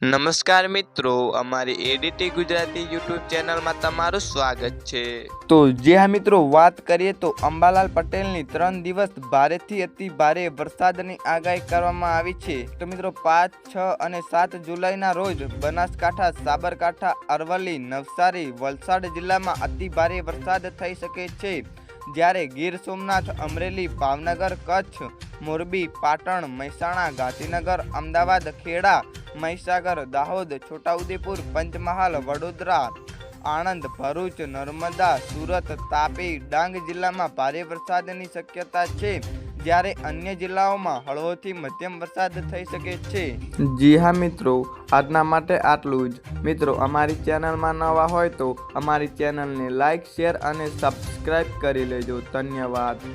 નમસ્કાર મિત્રો, અમારી એડીટી ગુજરાતી યુટ્યુબ ચેનલમાં તમારું સ્વાગત છે. તો જે હા મિત્રો વાત કરીએ તો અંબાલાલ પટેલની ત્રણ દિવસ ભારેથી અતિ ભારે વરસાદની આગાહી કરવામાં આવી છે. તો મિત્રો પાંચ, છ અને સાત જુલાઈના રોજ બનાસકાંઠા, સાબરકાંઠા, અરવલ્લી, નવસારી, વલસાડ જિલ્લામાં અતિ ભારે વરસાદ થઈ શકે છે. જ્યારે ગીર સોમનાથ, અમરેલી, ભાવનગર, કચ્છ, મોરબી, પાટણ, મહેસાણા, ગાંધીનગર, અમદાવાદ, ખેડા મહીસાગર, દાહોદ, છોટાઉદેપુર, પંચમહાલ, વડોદરા, આણંદ, ભરૂચ, નર્મદા, સુરત, તાપી, ડાંગ જિલ્લામાં ભારે વરસાદની શક્યતા છે. જ્યારે અન્ય જિલ્લાઓમાં હળવોથી મધ્યમ વરસાદ થઈ શકે છે. જી હા મિત્રો, આજના માટે આટલું જ. મિત્રો, અમારી ચેનલમાં નવા હોય તો અમારી ચેનલને લાઇક શેર અને સબસ્ક્રાઈબ કરી લેજો. ધન્યવાદ.